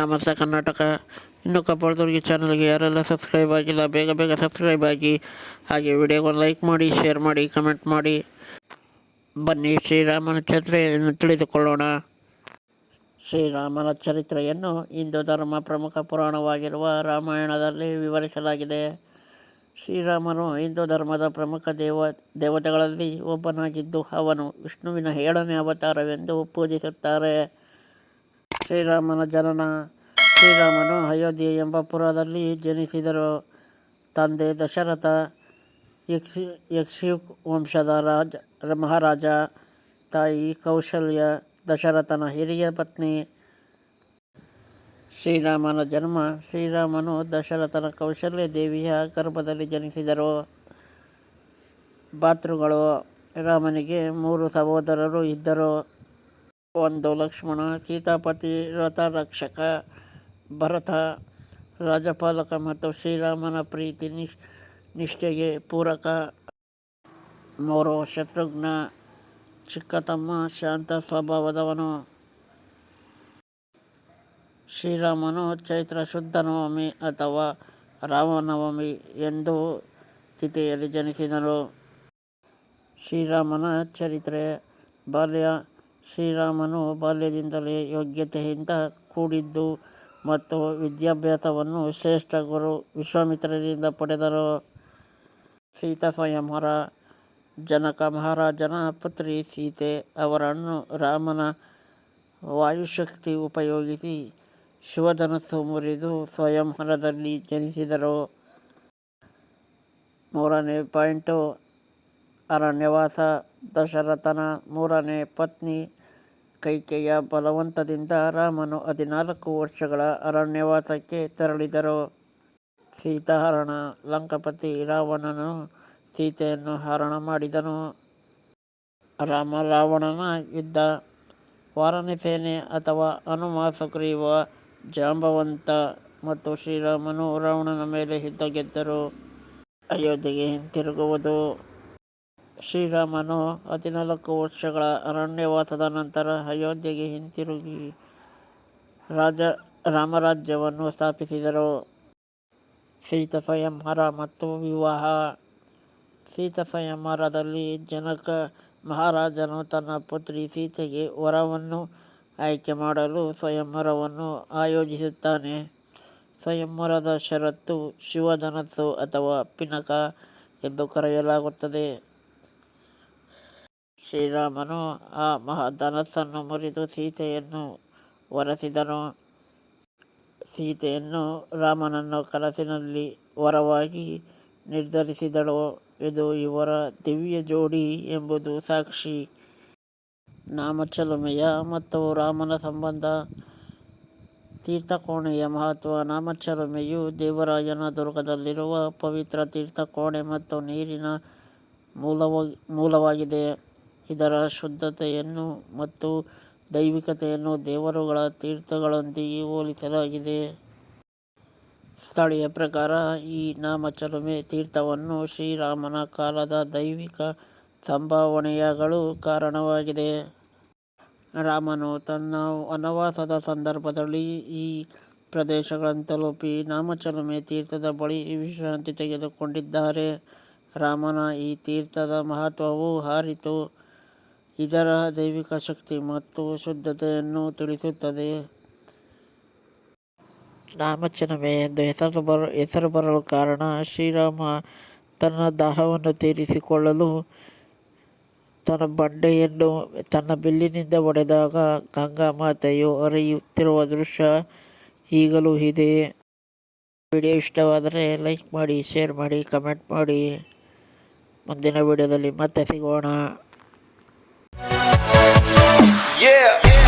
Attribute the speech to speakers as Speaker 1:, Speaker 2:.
Speaker 1: ನಮಸ್ತೆ ಕರ್ನಾಟಕ. ಇನ್ನು ಕಪಾಳದವ್ರಿಗೆ ಚಾನಲ್ಗೆ ಯಾರೆಲ್ಲ ಸಬ್ಸ್ಕ್ರೈಬ್ ಆಗಿಲ್ಲ, ಬೇಗ ಬೇಗ ಸಬ್ಸ್ಕ್ರೈಬ್ ಆಗಿ, ಹಾಗೆ ವಿಡಿಯೋಗೆ ಲೈಕ್ ಮಾಡಿ ಶೇರ್ ಮಾಡಿ ಕಮೆಂಟ್ ಮಾಡಿ. ಬನ್ನಿ ಶ್ರೀರಾಮನ ಚರಿತ್ರೆಯನ್ನು ತಿಳಿದುಕೊಳ್ಳೋಣ. ಶ್ರೀರಾಮನ ಚರಿತ್ರೆಯನ್ನು ಹಿಂದೂ ಧರ್ಮ ಪ್ರಮುಖ ಪುರಾಣವಾಗಿರುವ ರಾಮಾಯಣದಲ್ಲಿ ವಿವರಿಸಲಾಗಿದೆ. ಶ್ರೀರಾಮನು ಹಿಂದೂ ಧರ್ಮದ ಪ್ರಮುಖ ದೇವ, ದೇವತೆಗಳಲ್ಲಿ ಒಬ್ಬನಾಗಿದ್ದು ಅವನು ವಿಷ್ಣುವಿನ ಏಳನೇ ಅವತಾರವೆಂದು ಪೂಜಿಸುತ್ತಾರೆ. ಶ್ರೀರಾಮನ ಜನನ, ಶ್ರೀರಾಮನು ಅಯೋಧ್ಯೆ ಎಂಬ ಪುರದಲ್ಲಿ ಜನಿಸಿದರು. ತಂದೆ ದಶರಥ, ಯಕ್ಷಿ ವಂಶದ ರಾಜ, ಮಹಾರಾಜ, ತಾಯಿ ಕೌಶಲ್ಯ, ದಶರಥನ ಹಿರಿಯ ಪತ್ನಿ. ಶ್ರೀರಾಮನ ಜನ್ಮ, ಶ್ರೀರಾಮನು ದಶರಥನ ಕೌಶಲ್ಯ ದೇವಿಯ ಗರ್ಭದಲ್ಲಿ ಜನಿಸಿದರು. ಭಾತೃಗಳು, ರಾಮನಿಗೆ ಮೂರು ಸಹೋದರರು ಇದ್ದರು. ಒಂದು ಲಕ್ಷ್ಮಣ, ಸೀತಾಪತಿ, ರಥರಕ್ಷಕ, ಭರತ, ರಾಜಪಾಲಕ ಮತ್ತು ಶ್ರೀರಾಮನ ಪ್ರೀತಿ ನಿಷ್ ನಿಷ್ಠೆಗೆ ಪೂರಕ. ಮೂರು ಶತ್ರುಘ್ನ ಚಿಕ್ಕ ತಮ್ಮ ಶಾಂತ ಸ್ವಭಾವದವನು. ಶ್ರೀರಾಮನು ಚೈತ್ರ ಶುದ್ಧ ನವಮಿ ಅಥವಾ ರಾಮನವಮಿ ಎಂದು ತಿಥಿಯಲ್ಲಿ ಜನಿಸಿದರು ಶ್ರೀರಾಮನ ಚರಿತ್ರೆ, ಬಾಲ್ಯ ಶ್ರೀರಾಮನು ಬಾಲ್ಯದಿಂದಲೇ ಯೋಗ್ಯತೆಯಿಂದ ಕೂಡಿದ್ದು ಮತ್ತು ವಿದ್ಯಾಭ್ಯಾಸವನ್ನು ಶ್ರೇಷ್ಠ ಗುರು ವಿಶ್ವಾಮಿತ್ರರಿಂದ ಪಡೆದರು. ಸೀತಾ ಸ್ವಯಂವರ ಜನಕ ಮಹಾರಾಜನ ಪುತ್ರಿ ಸೀತೆ ಅವರನ್ನು ರಾಮನ ವಾಯುಶಕ್ತಿ ಉಪಯೋಗಿಸಿ ಶಿವಧನಸ್ಸು ಮುರಿದು ಸ್ವಯಂವರದಲ್ಲಿ ಜನಿಸಿದರು. ಮೂರನೇ ಪಾಯಿಂಟು ಅರಣ್ಯವಾಸ. ದಶರಥನ ಮೂರನೇ ಪತ್ನಿ ಕೈಕೆಯ ಬಲವಂತದಿಂದ ರಾಮನು ಹದಿನಾಲ್ಕು ವರ್ಷಗಳ ಅರಣ್ಯವಾಸಕ್ಕೆ ತೆರಳಿದರು. ಸೀತಾಹರಣ ಲಂಕಪತಿ ರಾವಣನು ಸೀತೆಯನ್ನು ಹರಣ ಮಾಡಿದನು. ರಾಮ ರಾವಣನ ಯುದ್ಧ. ವಾರಣಿ ಅಥವಾ ಹನುಮ ಸುಗ್ರೀವ ಜಾಂಬವಂತ ಮತ್ತು ಶ್ರೀರಾಮನು ರಾವಣನ ಮೇಲೆ ಯುದ್ಧ ಗೆದ್ದರು. ಅಯೋಧ್ಯೆಗೆ ಹಿಂತಿರುಗುವುದು. ಶ್ರೀರಾಮನು ಹದಿನಾಲ್ಕು ವರ್ಷಗಳ ಅರಣ್ಯವಾಸದ ನಂತರ ಅಯೋಧ್ಯೆಗೆ ಹಿಂತಿರುಗಿ ರಾಜ ರಾಮರಾಜ್ಯವನ್ನು ಸ್ಥಾಪಿಸಿದರು. ಸೀತ ಸ್ವಯಂಹರ ಮತ್ತು ವಿವಾಹ. ಸೀತ ಸ್ವಯಂಹರದಲ್ಲಿ ಜನಕ ಮಹಾರಾಜನು ತನ್ನ ಪುತ್ರಿ ಸೀತೆಗೆ ವರವನ್ನು ಆಯ್ಕೆ ಮಾಡಲು ಸ್ವಯಂವರವನ್ನು ಆಯೋಜಿಸುತ್ತಾನೆ. ಸ್ವಯಂವರದ ಷರತ್ತು ಶಿವಧನಸ್ಸು ಅಥವಾ ಪಿನಕ ಎಂದು ಕರೆಯಲಾಗುತ್ತದೆ. ಶ್ರೀರಾಮನು ಆ ಮಹಾಧನಸ್ಸನ್ನು ಮುರಿದು ಸೀತೆಯನ್ನು ಒರೆಸಿದನು. ಸೀತೆಯನ್ನು ರಾಮನನ್ನು ಕನಸಿನಲ್ಲಿ ವರವಾಗಿ ನಿರ್ಧರಿಸಿದಳು. ಇದು ಇವರ ದಿವ್ಯ ಜೋಡಿ ಎಂಬುದು ಸಾಕ್ಷಿ. ನಾಮಚಲುಮೆಯ ಮತ್ತು ರಾಮನ ಸಂಬಂಧ ತೀರ್ಥಕೋಣೆಯ ಮಹತ್ವ. ನಾಮಚಲುಮೆಯು ದೇವರಾಜನ ದುರ್ಗದಲ್ಲಿರುವ ಪವಿತ್ರ ತೀರ್ಥಕೋಣೆ ಮತ್ತು ನೀರಿನ ಮೂಲವ, ಮೂಲವಾಗಿದೆ. ಇದರ ಶುದ್ಧತೆಯನ್ನು ಮತ್ತು ದೈವಿಕತೆಯನ್ನು ದೇವರುಗಳ ತೀರ್ಥಗಳೊಂದಿಗೆ ಹೋಲಿಸಲಾಗಿದೆ. ಸ್ಥಳೀಯ ಪ್ರಕಾರ ಈ ನಾಮಚಲುಮೆ ತೀರ್ಥವನ್ನು ಶ್ರೀರಾಮನ ಕಾಲದ ದೈವಿಕ ಸಂಭಾವನೆಯಾಗಲು ಕಾರಣವಾಗಿದೆ. ರಾಮನು ತನ್ನ ವನವಾಸದ ಸಂದರ್ಭದಲ್ಲಿ ಈ ಪ್ರದೇಶಗಳನ್ನು ತಲುಪಿ ನಾಮಚಲುಮೆ ತೀರ್ಥದ ಬಳಿ ವಿಶ್ರಾಂತಿ ತೆಗೆದುಕೊಂಡಿದ್ದಾರೆ. ರಾಮನ ಈ ತೀರ್ಥದ ಮಹತ್ವವು ಹಾರಿತು. ಇದರ ದೈವಿಕ ಶಕ್ತಿ ಮತ್ತು ಶುದ್ಧತೆಯನ್ನು ತಿಳಿಸುತ್ತದೆ. ರಾಮಚನಮೆ ಎಂದು ಹೆಸರು ಬರ, ಹೆಸರು ಬರಲು ಕಾರಣ ಶ್ರೀರಾಮ ತನ್ನ ದಾಹವನ್ನು ತೀರಿಸಿಕೊಳ್ಳಲು ತನ್ನ ಬಂಡೆಯನ್ನು ತನ್ನ ಬಿಲ್ಲಿನಿಂದ ಒಡೆದಾಗ ಗಂಗಾ ಮಾತೆಯು ಅರಿಯುತ್ತಿರುವ ದೃಶ್ಯ ಈಗಲೂ ಇದೆ. ವಿಡಿಯೋ ಇಷ್ಟವಾದರೆ ಲೈಕ್ ಮಾಡಿ, ಶೇರ್ ಮಾಡಿ, ಕಮೆಂಟ್ ಮಾಡಿ. ಮುಂದಿನ ವಿಡಿಯೋದಲ್ಲಿ ಮತ್ತೆ ಸಿಗೋಣ.
Speaker 2: Yeah.